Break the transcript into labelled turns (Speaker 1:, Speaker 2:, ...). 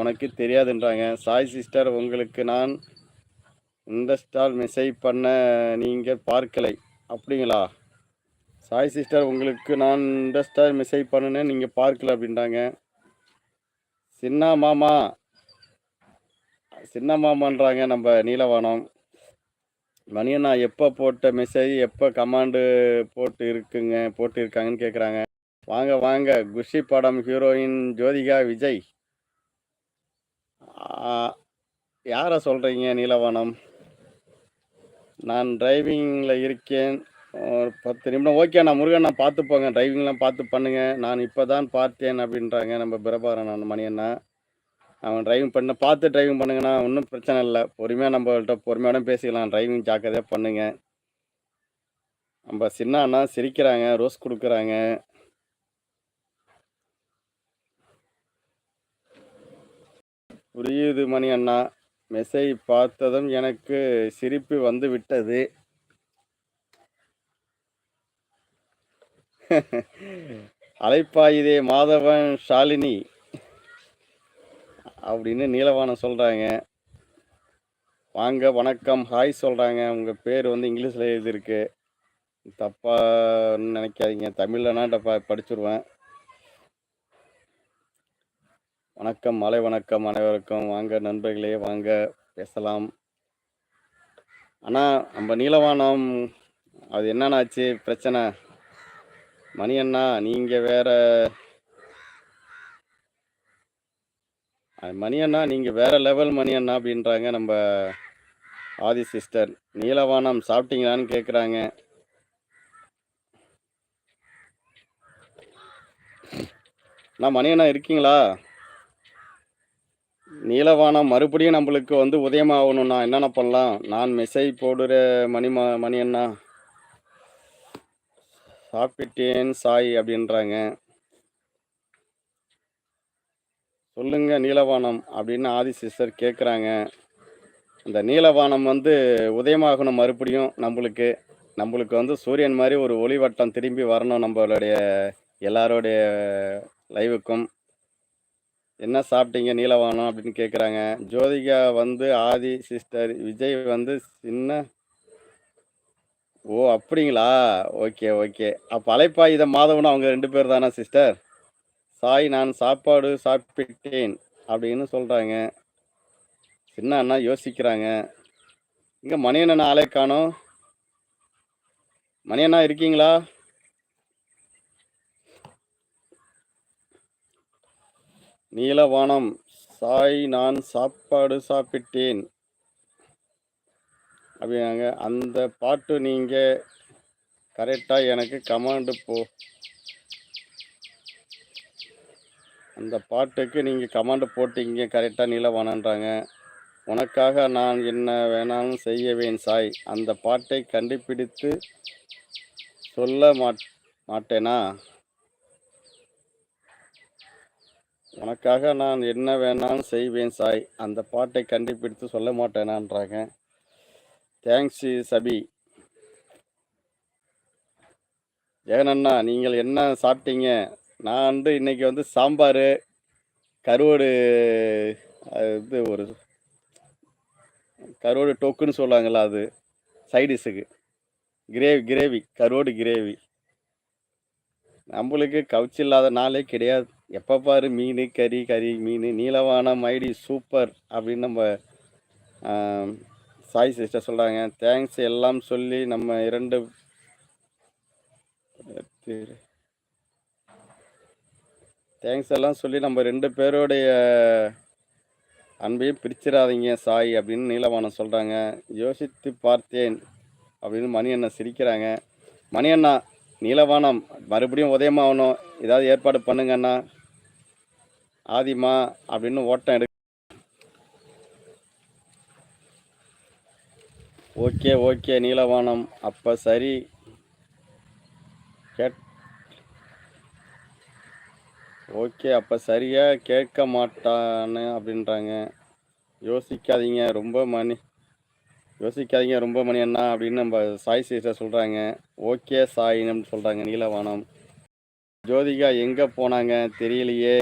Speaker 1: உனக்கு தெரியாதுன்றாங்க. சாய் சிஸ்டர் உங்களுக்கு நான் இந்த ஸ்டால் மெசேஜ் பண்ண நீங்கள் பார்க்கலை. அப்படிங்களா? சாய் சிஸ்டர் உங்களுக்கு நான் இந்த ஸ்டால் மெசேஜ் பண்ணினேன் நீங்கள் பார்க்கல அப்படின்றாங்க. சின்ன மாமா. சின்ன மாமான்றாங்க நம்ம நீலவானம். மணியண்ணா எப்போ போட்ட மெசேஜ் எப்போ கமாண்டு போட்டு இருக்குங்க போட்டு இருக்காங்கன்னு கேட்குறாங்க வாங்க வாங்க குஷி படம் ஹீரோயின் ஜோதிகா விஜய். யாரை சொல்கிறீங்க நீலவானம்? நான் டிரைவிங்கில் இருக்கேன். ஒரு பத்து நிமிடம். ஓகே நான் முருகன் நான் பார்த்து போங்க. டிரைவிங்லாம் பார்த்து பண்ணுங்க. நான் இப்போ தான் பார்த்தேன் அப்படின்றாங்க நம்ம பிரபாரன் நான் மணியண்ணா. அவன் டிரைவிங் பண்ண பார்த்து டிரைவிங் பண்ணுங்கண்ணா. ஒன்றும் பிரச்சனை இல்லை. பொறுமையாக நம்மள்கிட்ட பொறுமையோட பேசிக்கலாம். டிரைவிங் ஜாக்கிரதையாக பண்ணுங்க. நம்ம சின்ன அண்ணா சிரிக்கிறாங்க ரோஸ் கொடுக்குறாங்க. புரியுது மணி அண்ணா மெசேஜ் பார்த்ததும் எனக்கு சிரிப்பு வந்து விட்டது. அலைப்பாயுதே மாதவன் ஷாலினி அப்படின்னு நீலவானம் சொல்கிறாங்க வாங்க வணக்கம் ஹாய் சொல்கிறாங்க உங்கள் பேர் வந்து இங்கிலீஷில் எழுதியிருக்கு. தப்பான்னு நினைக்காதீங்க. தமிழ்லனா டப்பா படிச்சிருவேன். வணக்கம் மாலை வணக்கம் அனைவருக்கும். வாங்க நண்பர்களே வாங்க பேசலாம். அண்ணா நம்ம நீலவானம் அது என்னன்னாச்சு? பிரச்சனை? மணி அண்ணா நீங்கள் வேற மணி அண்ணா நீங்கள் வேற லெவல் மணி அண்ணா அப்படின்றாங்க நம்ம ஆதி சிஸ்டர் நீலவானம் சாப்பிட்டீங்களான்னு கேட்குறாங்க அண்ணா மணி அண்ணா இருக்கீங்களா? நீலவானம் மறுபடியும் நம்மளுக்கு வந்து உதயமாகணும்ண்ணா என்னென்ன பண்ணலாம்? நான் மெசேஜ் போடுற மணி ம மணி அண்ணா சாப்பிட்டேன் சாய் அப்படின்றாங்க. சொல்லுங்க நீலவானம் அப்படின்னு ஆதி சிஸ்டர் கேட்குறாங்க இந்த நீலவானம் வந்து உதயமாகணும் மறுபடியும் நம்மளுக்கு. நம்மளுக்கு வந்து சூரியன் மாதிரி ஒரு ஒளிவட்டம் திரும்பி வரணும் நம்மளுடைய எல்லாரோடைய லைவுக்கும் என்ன சாப்பிட்டீங்க நீலவானம் அப்படின்னு கேட்குறாங்க ஜோதிகா வந்து ஆதி சிஸ்டர் விஜய் வந்து சின்ன ஓ அப்படிங்களா? Okay okay. அப்போ அலைப்பாயுத மாதவனும் அவங்க ரெண்டு பேர் தானே சிஸ்டர்? சாய் நான் சாப்பாடு சாப்பிட்டேன் அப்படின்னு சொல்கிறாங்க சின்ன அண்ணா யோசிக்கிறாங்க. இங்கே மணியண்ணா ஆளே காணும். மணியண்ணா இருக்கீங்களா? நீலவானம் சாய் நான் சாப்பாடு சாப்பிட்டேன். அப்படின்னாங்க. அந்த பாட்டு நீங்கள் கரெக்டாக எனக்கு கமாண்டு போ. அந்த பாட்டுக்கு நீங்கள் கமாண்டு போட்டீங்க. கரெக்டாக நீலவானன்றாங்க. உனக்காக நான் என்ன வேணாலும் செய்யவேன் சாய். அந்த பாட்டை கண்டுபிடித்து சொல்ல மாட் மாட்டேனா? உனக்காக நான் என்ன வேணாலும் செய்வேன் சாய். அந்த பாட்டை கண்டுபிடித்து சொல்ல மாட்டேனான்றாங்க. தேங்க்ஸ் சபி. ஜெகனண்ணா நீங்கள் என்ன சாப்பிட்டீங்க? நான் வந்து இன்னைக்கு வந்து சாம்பார் கருவாடு அது இது ஒரு கருவாடு டொக்குன்னு சொல்லுவாங்களா அது. சைடிஷுக்கு கிரேவி கிரேவி கருவாடு கிரேவி நம்மளுக்கு கவுச்சி இல்லாத நாளே கிடையாது. எப்போ பாரு மீன் கறி கறி மீன் நீலவானம் ஐடி சூப்பர் அப்படின்னு நம்ம சாய் சிஸ்டர் சொல்கிறாங்க தேங்க்ஸ் எல்லாம் சொல்லி நம்ம இரண்டு தேங்க்ஸ் எல்லாம் சொல்லி நம்ம ரெண்டு பேருடைய அன்பையும் பிரிச்சிடாதீங்க சாய் அப்படின்னு நீலவானம் சொல்கிறாங்க யோசித்து பார்த்தேன் அப்படின்னு மணி அண்ணா சிரிக்கிறாங்க. மணி அண்ணா நீலவானம் மறுபடியும் உதயமாகணும் ஏதாவது ஏற்பாடு பண்ணுங்க அண்ணா ஆதிமா அப்படின்னு ஓட்டம் எடு ஓகே ஓகே நீலவானம். அப்போ சரி. கேட் ஓகே அப்போ சரியாக கேட்க மாட்டான்னு அப்படின்றாங்க. யோசிக்காதீங்க ரொம்ப மணி யோசிக்காதீங்க ரொம்ப மணி அண்ணா அப்படின்னு நம்ம சாய் சிஸ்டர் சொல்கிறாங்க ஓகே சாயின்னு சொல்கிறாங்க நீலவானம். ஜோதிகா எங்கே போனாங்க தெரியலையே.